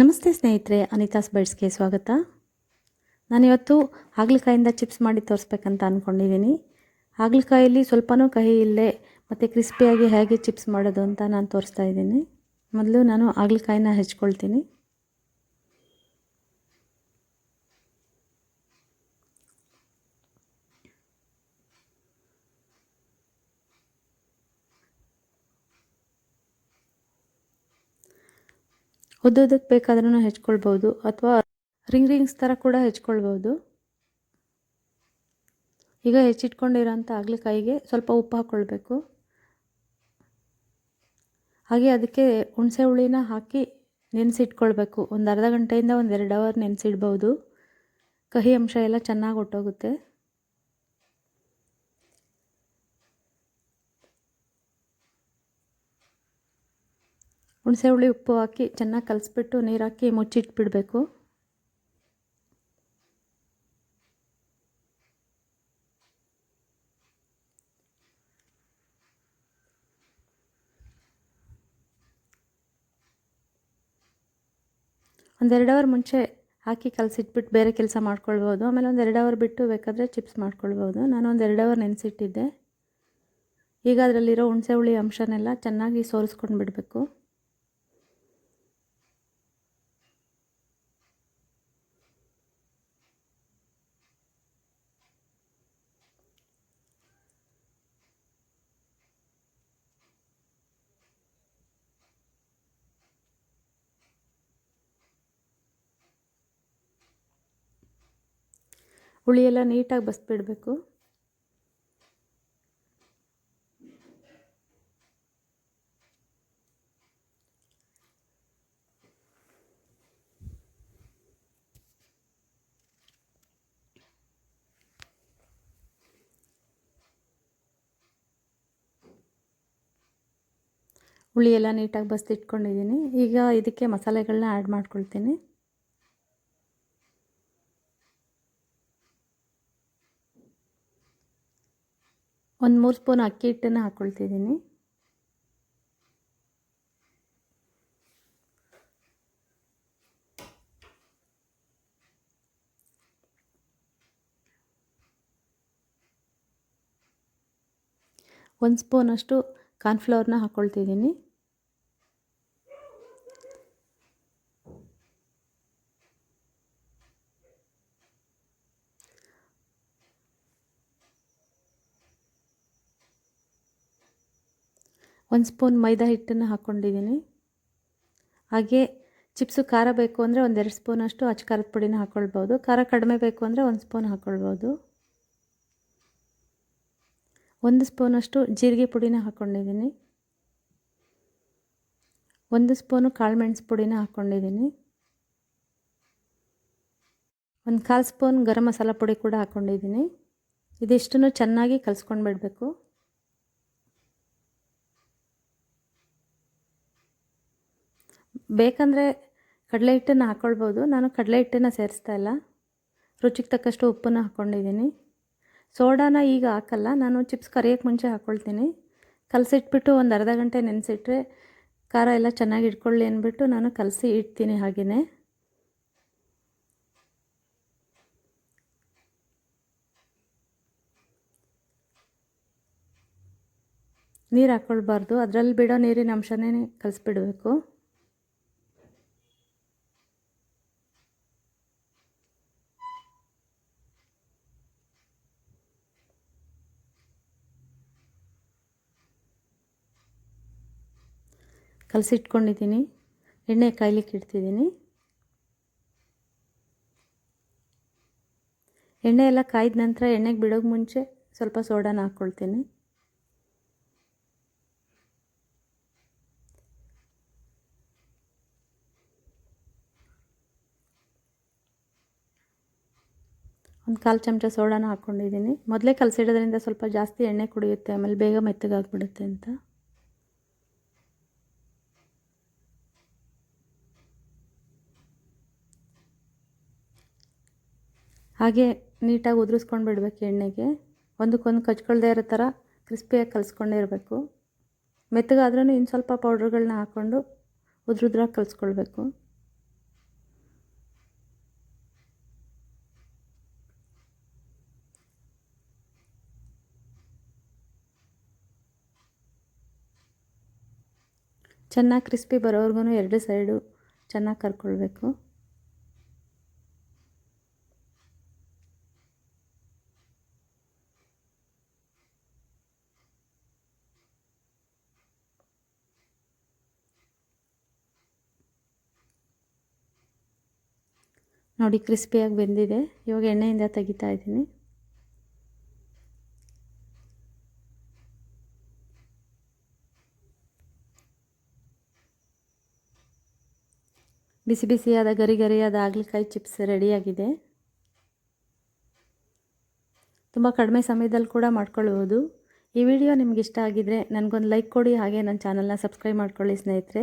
ನಮಸ್ತೆ ಸ್ನೇಹಿತರೆ, ಅನಿತಾಸ್ ಬೈಟ್ಸ್ಗೆ ಸ್ವಾಗತ. ನಾನಿವತ್ತು ಹಾಗಲಕಾಯಿಂದ ಚಿಪ್ಸ್ ಮಾಡಿ ತೋರಿಸ್ಬೇಕಂತ ಅಂದ್ಕೊಂಡಿದ್ದೀನಿ ಹಾಗಲಕಾಯಲ್ಲಿ ಸ್ವಲ್ಪನೂ ಕಹಿ ಇಲ್ಲೇ, ಮತ್ತು ಕ್ರಿಸ್ಪಿಯಾಗಿ ಹೇಗೆ ಚಿಪ್ಸ್ ಮಾಡೋದು ಅಂತ ನಾನು ತೋರಿಸ್ತಾ ಇದ್ದೀನಿ. ಮೊದಲು ನಾನು ಹಾಗಲಕಾಯಿನ ಹೆಚ್ಕೊಳ್ತೀನಿ. ಉದ್ದುದಕ್ಕೆ ಬೇಕಾದ್ರೂ ಹೆಚ್ಕೊಳ್ಬೋದು ಅಥವಾ ರಿಂಗ್ ರಿಂಗ್ಸ್ ಥರ ಕೂಡ ಹೆಚ್ಕೊಳ್ಬೋದು. ಈಗ ಹೆಚ್ಚಿಟ್ಕೊಂಡಿರೋಂಥ ಕೈಗೆ ಸ್ವಲ್ಪ ಉಪ್ಪು ಹಾಕ್ಕೊಳ್ಬೇಕು. ಹಾಗೆ ಅದಕ್ಕೆ ಹುಣಸೆ ಹುಳಿನ ಹಾಕಿ ನೆನೆಸಿಟ್ಕೊಳ್ಬೇಕು. ಒಂದು ಅರ್ಧ ಗಂಟೆಯಿಂದ ಒಂದು ಎರಡು ಅವರ್ ನೆನೆಸಿಡ್ಬೋದು. ಕಹಿ ಅಂಶ ಎಲ್ಲ ಚೆನ್ನಾಗಿ ಹೊಟ್ಟೋಗುತ್ತೆ ಹುಣಸೆ ಹುಳಿ ಉಪ್ಪು ಹಾಕಿ ಚೆನ್ನಾಗಿ ಕಲಿಸ್ಬಿಟ್ಟು ನೀರು ಹಾಕಿ ಮುಚ್ಚಿಟ್ಬಿಡಬೇಕು. ಒಂದೆರಡು ಅವರ್ ಮುಂಚೆ ಹಾಕಿ ಕಲಸಿಟ್ಬಿಟ್ಟು ಬೇರೆ ಕೆಲಸ ಮಾಡ್ಕೊಳ್ಬೋದು. ಆಮೇಲೆ ಒಂದು ಎರಡು ಅವರ್ ಬಿಟ್ಟು ಬೇಕಾದರೆ ಚಿಪ್ಸ್ ಮಾಡ್ಕೊಳ್ಬೋದು. ನಾನು ಒಂದು ಎರಡು ಅವರ್ ನೆನೆಸಿಟ್ಟಿದ್ದೆ. ಈಗ ಅದರಲ್ಲಿರೋ ಹುಣಸೆ ಹುಳಿ ಅಂಶನೆಲ್ಲ ಚೆನ್ನಾಗಿ ಸೋರಿಸ್ಕೊಂಡು ಬಿಡಬೇಕು ಹುಳಿ ಎಲ್ಲ ನೀಟಾಗಿ ಬಸ್ಬಿಡಬೇಕು. ಹುಳಿ ಎಲ್ಲ ನೀಟಾಗಿ ಬಸ್ದಿಟ್ಕೊಂಡಿದ್ದೀನಿ. ಈಗ ಇದಕ್ಕೆ ಮಸಾಲೆಗಳನ್ನ ಆ್ಯಡ್ ಮಾಡ್ಕೊಳ್ತೀನಿ. ಒಂದು ಮೂರು ಸ್ಪೂನ್ ಅಕ್ಕಿ ಹಿಟ್ಟನ್ನು ಹಾಕ್ಕೊಳ್ತಿದ್ದೀನಿ ಒಂದು ಸ್ಪೂನಷ್ಟು ಕಾರ್ನ್ಫ್ಲವರ್ನ ಹಾಕ್ಕೊಳ್ತಿದ್ದೀನಿ ಒಂದು ಸ್ಪೂನ್ ಮೈದಾ ಹಿಟ್ಟನ್ನು ಹಾಕ್ಕೊಂಡಿದ್ದೀನಿ. ಹಾಗೆ ಚಿಪ್ಸು ಖಾರ ಬೇಕು ಅಂದರೆ ಒಂದೆರಡು ಸ್ಪೂನಷ್ಟು ಅಚ್ಚ ಖಾರದ ಪುಡಿನ ಹಾಕ್ಕೊಳ್ಬೋದು. ಖಾರ ಕಡಿಮೆ ಬೇಕು ಅಂದರೆ ಒಂದು ಸ್ಪೂನ್ ಹಾಕ್ಕೊಳ್ಬೋದು. ಒಂದು ಸ್ಪೂನಷ್ಟು ಜೀರಿಗೆ ಪುಡಿನ ಹಾಕ್ಕೊಂಡಿದ್ದೀನಿ. ಒಂದು ಸ್ಪೂನು ಕಾಳುಮೆಣಸು ಪುಡಿನ ಹಾಕ್ಕೊಂಡಿದ್ದೀನಿ. ಒಂದು ಕಾಲು ಸ್ಪೂನ್ ಗರಂ ಮಸಾಲ ಪುಡಿ ಕೂಡ ಹಾಕ್ಕೊಂಡಿದ್ದೀನಿ. ಇದಿಷ್ಟನ್ನು ಚೆನ್ನಾಗಿ ಕಲಿಸ್ಕೊಂಡು ಬೇಕಂದರೆ ಕಡಲೆ ಹಿಟ್ಟನ್ನು ಹಾಕ್ಕೊಳ್ಬೋದು ನಾನು ಕಡಲೆ ಹಿಟ್ಟನ್ನು ಸೇರಿಸ್ತಾ ಇಲ್ಲ. ರುಚಿಗೆ ತಕ್ಕಷ್ಟು ಉಪ್ಪನ್ನು ಹಾಕ್ಕೊಂಡಿದ್ದೀನಿ ಸೋಡಾನ ಈಗ ಹಾಕಲ್ಲ. ನಾನು ಚಿಪ್ಸ್ ಕರಿಯೋಕ್ಕೆ ಮುಂಚೆ ಹಾಕ್ಕೊಳ್ತೀನಿ ಕಲಸಿಟ್ಬಿಟ್ಟು ಒಂದು ಅರ್ಧ ಗಂಟೆ ನೆನೆಸಿಟ್ರೆ ಖಾರ ಎಲ್ಲ ಚೆನ್ನಾಗಿ ಇಟ್ಕೊಳ್ಳಿ ಅಂದ್ಬಿಟ್ಟು ನಾನು ಕಲಸಿ ಇಡ್ತೀನಿ ಹಾಗೆಯೇ ನೀರು ಹಾಕ್ಕೊಳ್ಬಾರ್ದು ಅದರಲ್ಲಿ ಬಿಡೋ ನೀರಿನ ಅಂಶನೇ ಕಲಿಸ್ಬಿಡ್ಬೇಕು. ಕಲಸಿಟ್ಕೊಂಡಿದ್ದೀನಿ. ಎಣ್ಣೆ ಕಾಯ್ಲಿಕ್ಕೆ ಇಡ್ತಿದ್ದೀನಿ. ಎಣ್ಣೆ ಎಲ್ಲ ಕಾಯ್ದ ನಂತರ ಎಣ್ಣೆಗೆ ಬಿಡೋಕೆ ಮುಂಚೆ ಸ್ವಲ್ಪ ಸೋಡಾನ ಹಾಕ್ಕೊಳ್ತೀನಿ. ಒಂದು ಕಾಲು ಚಮಚ ಸೋಡಾನ ಹಾಕ್ಕೊಂಡಿದ್ದೀನಿ. ಮೊದಲೇ ಕಲಸಿಡೋದ್ರಿಂದ ಸ್ವಲ್ಪ ಜಾಸ್ತಿ ಎಣ್ಣೆ ಕುಡಿಯುತ್ತೆ, ಆಮೇಲೆ ಬೇಗ ಮೆತ್ತಗಾಗ್ಬಿಡುತ್ತೆ ಅಂತ. ಹಾಗೆ ನೀಟಾಗಿ ಉದುರಿಸ್ಕೊಂಡು ಬಿಡಬೇಕು ಎಣ್ಣೆಗೆ. ಒಂದಕ್ಕೊಂದು ಕಚ್ಕೊಳ್ಳದೆ ಇರೋ ಥರ ಕ್ರಿಸ್ಪಿಯಾಗಿ ಕಲಿಸ್ಕೊಂಡೇ ಇರಬೇಕು. ಮೆತ್ತಗಾದ್ರೂ ಇನ್ನು ಸ್ವಲ್ಪ ಪೌಡ್ರ್ಗಳನ್ನ ಹಾಕ್ಕೊಂಡು ಉದ್ರುದ್ರಾಗಿ ಕಲಿಸ್ಕೊಳ್ಬೇಕು. ಚೆನ್ನಾಗಿ ಕ್ರಿಸ್ಪಿ ಬರೋವರೆಗೂ ಎರಡು ಸೈಡು ಚೆನ್ನಾಗಿ ಕರ್ಕೊಳ್ಬೇಕು. ನೋಡಿ ಕ್ರಿಸ್ಪಿಯಾಗಿ ಬೆಂದಿದೆ. ಇವಾಗ ಎಣ್ಣೆಯಿಂದ ತೆಗಿತಾ ಇದ್ದೀನಿ. ಬಿಸಿ ಬಿಸಿಯಾದ, ಗರಿ ಗರಿಯಾದ ಹಾಗಲಕಾಯಿ ಚಿಪ್ಸ್ ರೆಡಿಯಾಗಿದೆ. ತುಂಬ ಕಡಿಮೆ ಸಮಯದಲ್ಲಿ ಕೂಡ ಮಾಡ್ಕೊಳ್ಬೋದು ಈ ವಿಡಿಯೋ ನಿಮ್ಗೆ ಇಷ್ಟ ಆಗಿದರೆ ನನಗೊಂದು ಲೈಕ್ ಕೊಡಿ, ಹಾಗೆ ನನ್ನ ಚಾನಲ್ನ ಸಬ್ಸ್ಕ್ರೈಬ್ ಮಾಡ್ಕೊಳ್ಳಿ ಸ್ನೇಹಿತರೆ.